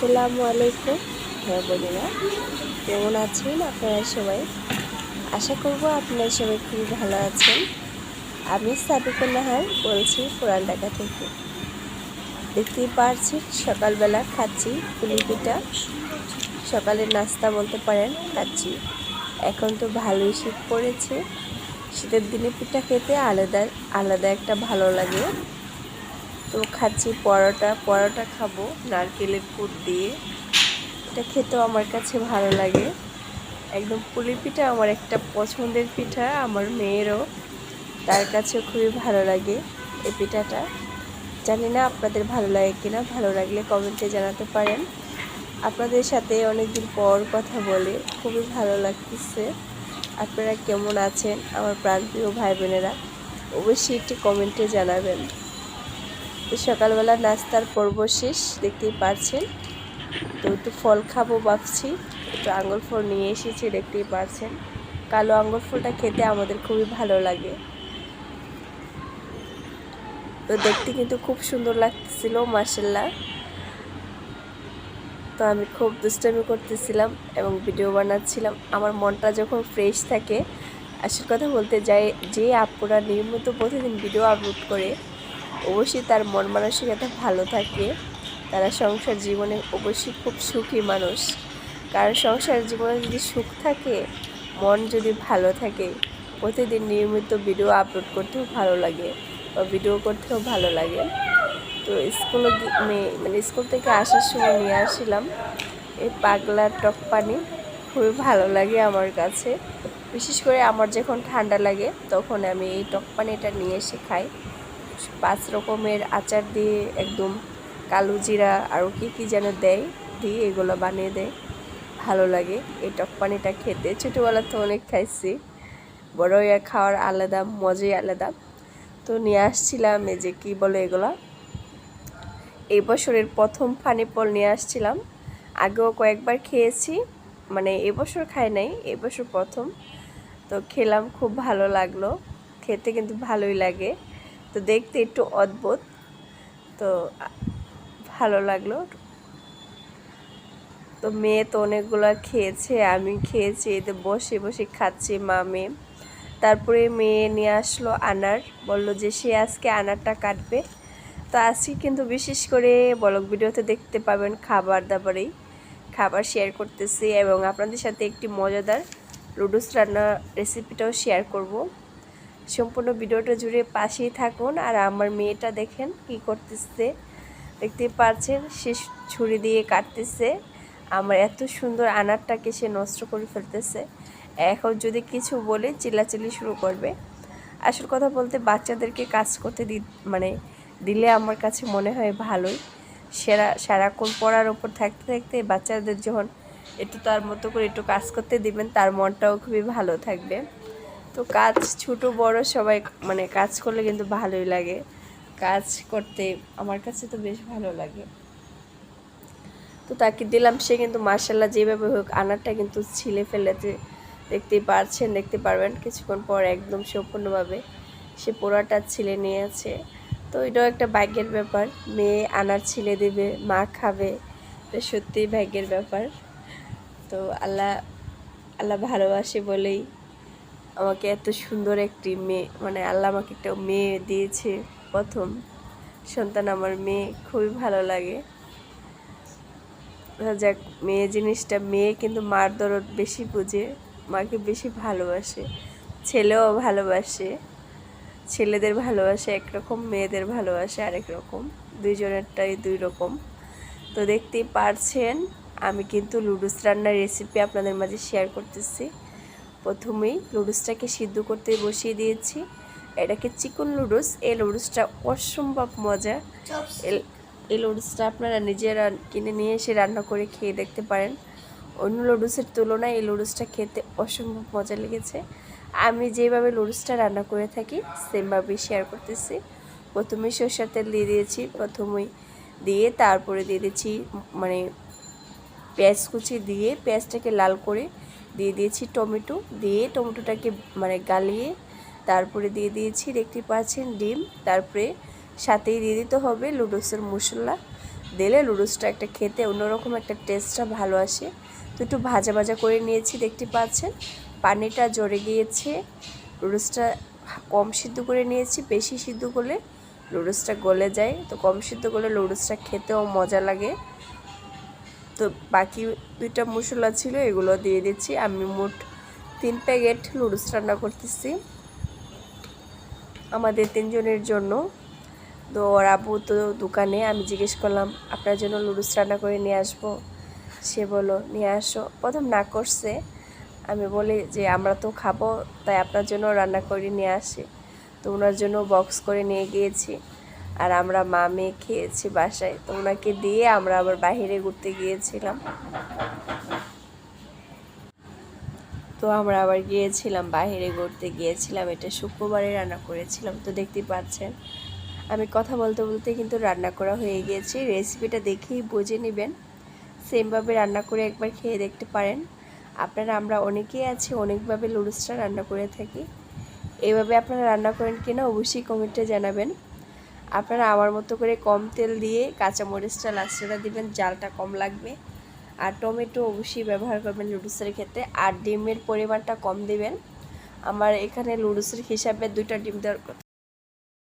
আসসালামু আলাইকুম। হ্যাঁ বোনেরা কেমন আছেন আপনারা সবাই? আশা করব আপনারা সবাই খুবই ভালো আছেন। আমি সাবিকুল নাহার বলছি পুরান ঢাকা থেকে। দেখতেই পারছি সকালবেলা খাচ্ছি পিঠা। সকালের নাস্তা বলতে পারেন, খাচ্ছি। এখন তো ভালোই শীত পড়েছে। শীতের দিনে পিঠা খেতে আলাদা আলাদা একটা ভালো লাগে। তো খাচ্ছি পরোটা। পরোটা খাব, নারকেলের পুর দিয়ে। এটা খেতেও আমার কাছে ভালো লাগে। একদম পুলি পিঠা, আমার একটা পছন্দের পিঠা, আমার মেয়েরও। তার কাছেও খুবই ভালো লাগে এই পিঠাটা। জানি না আপনাদের ভালো লাগে কিনা, ভালো লাগলে কমেন্টে জানাতে পারেন। আপনাদের সাথে অনেকদিন পর কথা বলে খুবই ভালো লাগতেছে। আপনারা কেমন আছেন? আমার প্রাণপ্রিয় ভাই বোনেরা অবশ্যই একটি কমেন্টে জানাবেন। সকালবেলা নাস্তার পর্ব শেষ, দেখতেই পারছেন। তো একটু ফল খাব ভাবছি, একটু আঙুর ফল নিয়ে এসেছি, দেখতেই পারছেন। কালো আঙুর ফলটা খেতে আমাদের খুবই ভালো লাগে। তো দেখতে কিন্তু খুব সুন্দর লাগতেছিল মার্শাল্লাহ তো আমি খুব দুষ্টামি করতেছিলাম এবং ভিডিও বানাচ্ছিলাম। আমার মনটা যখন ফ্রেশ থাকে, আসল কথা বলতে যাই, যে আপুরা নিয়মিত প্রতিদিন ভিডিও আপলোড করে অবশ্যই তার মন মানসিকতা ভালো থাকে। তারা সংসার জীবনে অবশ্যই খুব সুখী মানুষ। কারণ সংসার জীবনে যদি সুখ থাকে, মন যদি ভালো থাকে, প্রতিদিন নিয়মিত ভিডিও আপলোড করতেও ভালো লাগে বা ভিডিও করতেও ভালো লাগে। তো স্কুলে মানে স্কুল থেকে আসার সময় নিয়ে আসছিলাম। এই পাগলার টক পানি খুবই ভালো লাগে আমার কাছে। বিশেষ করে আমার যখন ঠান্ডা লাগে, তখন আমি এই টক পানিটা নিয়ে এসে খাই। পাঁচ রকমের আচার দিয়ে একদম কালো জিরা আরও কী কী যেন দেয়, দিয়ে এগুলো বানিয়ে দেয়। ভালো লাগে। এই টক পানিটা খেতে। ছোটোবেলা তো অনেক খাইছি। বড় খাওয়ার আলাদা, মজাই আলাদা। তো নিয়ে আসছিলাম এই যে কী বলে এগুলো? এই বছরের প্রথম ফানি ফল নিয়ে আসছিলাম। আগেও কয়েকবার খেয়েছি। মানে এবছর খাই নাই এবছর প্রথম। তো খেলাম, খুব ভালো লাগল। খেতে কিন্তু ভালোই লাগে। তো দেখতে একটু অদ্ভুত। তো ভালো লাগল। তো মেয়ে তো অনেকগুলো খেয়েছে, আমি খেয়েছি এতে বসে বসে খাচ্ছি মা মেয়ে। তারপরে মেয়ে নিয়ে আসলো আনার, বলল যে সে আজকে আনারটা কাটবে। তো আজকে কিন্তু বিশেষ করে বলক ভিডিওতে দেখতে পাবেন খাবার দাবারেই। খাবার শেয়ার করতেছি এবং আপনাদের সাথে একটি মজাদার লুডুস রান্নার রেসিপিটাও শেয়ার করব। সম্পূর্ণ ভিডিওটা জুড়ে পাশেই থাকুন আর আমার মেয়েটা দেখেন কি করতেছে। দেখতে পাচ্ছেন, সে ছুরি দিয়ে কাটতেছে। আমার এত সুন্দর আনারটাকে সে নষ্ট করে ফেলতেছে। এখন যদি কিছু বলে চিল্লাচিল্লি শুরু করবে। আসল কথা বলতে বাচ্চাদেরকে কাজ করতে দি মানে দিলে আমার কাছে মনে হয় ভালোই। সেরা, সারাক্ষণ পড়ার ওপর থাকতে থাকতে বাচ্চাদের যখন একটু তার মতো করে একটু কাজ করতে দিবেন, তার মনটাও খুবই ভালো থাকবে। তো কাজ ছোট, বড় সবাই মানে কাজ করলে কিন্তু ভালোই লাগে। কাজ করতে আমার কাছে তো বেশ ভালো লাগে। তো তাকে দিলাম, সে কিন্তু মার্শাল্লাহ যেভাবে হোক আনারটা কিন্তু ছিলে ফেলেছে। দেখতেই পারছেন, দেখতে পারবেন, কিছুক্ষণ পর একদম সম্পূর্ণভাবে সে পোড়াটা ছিলে নিয়েছে। তো এটাও একটা ভাগ্যের ব্যাপার, মেয়ে আনার ছিলে দেবে, মা খাবে, এটা সত্যিই ভাগ্যের ব্যাপার। তো আল্লাহ আল্লাহ ভালোবাসে বলেই আমাকে এত সুন্দর একটি মেয়ে মানে আল্লাহ আমাকে একটা মেয়ে দিয়েছে প্রথম। সন্তান আমার মেয়ে, খুবই ভালো লাগে। যাক, মেয়ে জিনিসটা, মেয়ে কিন্তু মার দরদ বেশি বুঝে, মাকে বেশি ভালোবাসে। ছেলেও ভালোবাসে। ছেলেদের ভালোবাসা একরকম, মেয়েদের ভালোবাসা আরেক রকম। দুইজনেরটাই দুই রকম। তো দেখতেই পারছেন, আমি কিন্তু লুডুস রান্নার রেসিপি আপনাদের মাঝে শেয়ার করতেছি। প্রথমেই লুডুসটাকে সিদ্ধ করতে বসিয়ে দিয়েছি। এটাকে চিকন লুডুস এই লুডুসটা অসম্ভব মজা। এই লুডুসটা আপনারা নিজেরা কিনে নিয়ে এসে রান্না করে খেয়ে দেখতে পারেন। অন্য লুডুসের তুলনায় এই লুডুসটা খেতে অসম্ভব মজা লেগেছে। আমি যেভাবে লুডুসটা রান্না করে থাকি সেমভাবেই শেয়ার করতেছি। প্রথমে সরষের তেল দিয়ে দিয়েছি প্রথমেই দিয়ে তারপরে দিয়ে দিয়েছি মানে পেঁয়াজ কুচি দিয়ে পেঁয়াজটাকে লাল করে দিয়ে দিয়েছি টমেটো, দিয়ে টমেটোটাকে মানে গালিয়ে তারপরে দিয়ে দিয়েছি দেখতে পাচ্ছেন ডিম, তারপরে সাথেই দিয়ে দিতে হবে লুডোসের মশলা। দিলে লুডুসটা একটা খেতে অন্যরকম একটা টেস্টটা ভালো আসে। তো একটু ভাজা ভাজা করে নিয়েছি দেখতে পাচ্ছেন। পানিটা জড়ে গিয়েছে। লুডুসটা কম সিদ্ধ করে নিয়েছি, বেশি সিদ্ধ করলে লুডুসটা গলে যায়। তো কম সিদ্ধ করলে লুডুসটা খেতেও মজা লাগে। তো বাকি দুইটা মশলা ছিল, এগুলো দিয়ে দিচ্ছি। আমি মোট তিন প্যাকেট লুডুস রান্না করতেছি। আমাদের তিনজনের জন্য। তো ওর আব্বু তো দোকানে, আমি জিজ্ঞেস করলাম, আপনার জন্য লুডুস রান্না করে নিয়ে আসব? সে বলো নিয়ে আসো। প্রথম না করছে। আমি বলি যে, আমরা তো খাব, তাই আপনার জন্য রান্না করে নিয়ে আসি। তো ওনার জন্য বক্স করে নিয়ে গিয়েছি। আর আমরা মা মেয়ে খেয়েছি বাসায়। তো ওনাকে দিয়ে আমরা আবার বাইরে ঘুরতে গিয়েছিলাম। তো আমরা আবার গিয়েছিলাম, বাইরে ঘুরতে গিয়েছিলাম। এটা শুক্রবারে রান্না করেছিলাম, তো দেখতেই পাচ্ছেন। আমি কথা বলতে বলতে কিন্তু রান্না করা হয়ে গিয়েছে। রেসিপিটা দেখেই বুঝে নেবেন। সেমভাবে রান্না করে একবার খেয়ে দেখতে পারেন। আপনারা, আমরা অনেকেই আছি, অনেকভাবে লুডুসটা রান্না করে থাকি। এইভাবে আপনারা রান্না করেন কিনা অবশ্যই কমেন্টে জানাবেন। আপনারা আমার মতো করে কম তেল দিয়ে কাঁচামরিচটা লাস্টেটা দিবেন, জালটা কম লাগবে। আর টমেটো অবশ্যই ব্যবহার করবেন লুডুসের ক্ষেত্রে। আর ডিমের পরিমাণটা কম দেবেন। আমার এখানে লুডুসের হিসাবে দুইটা ডিম দেওয়ার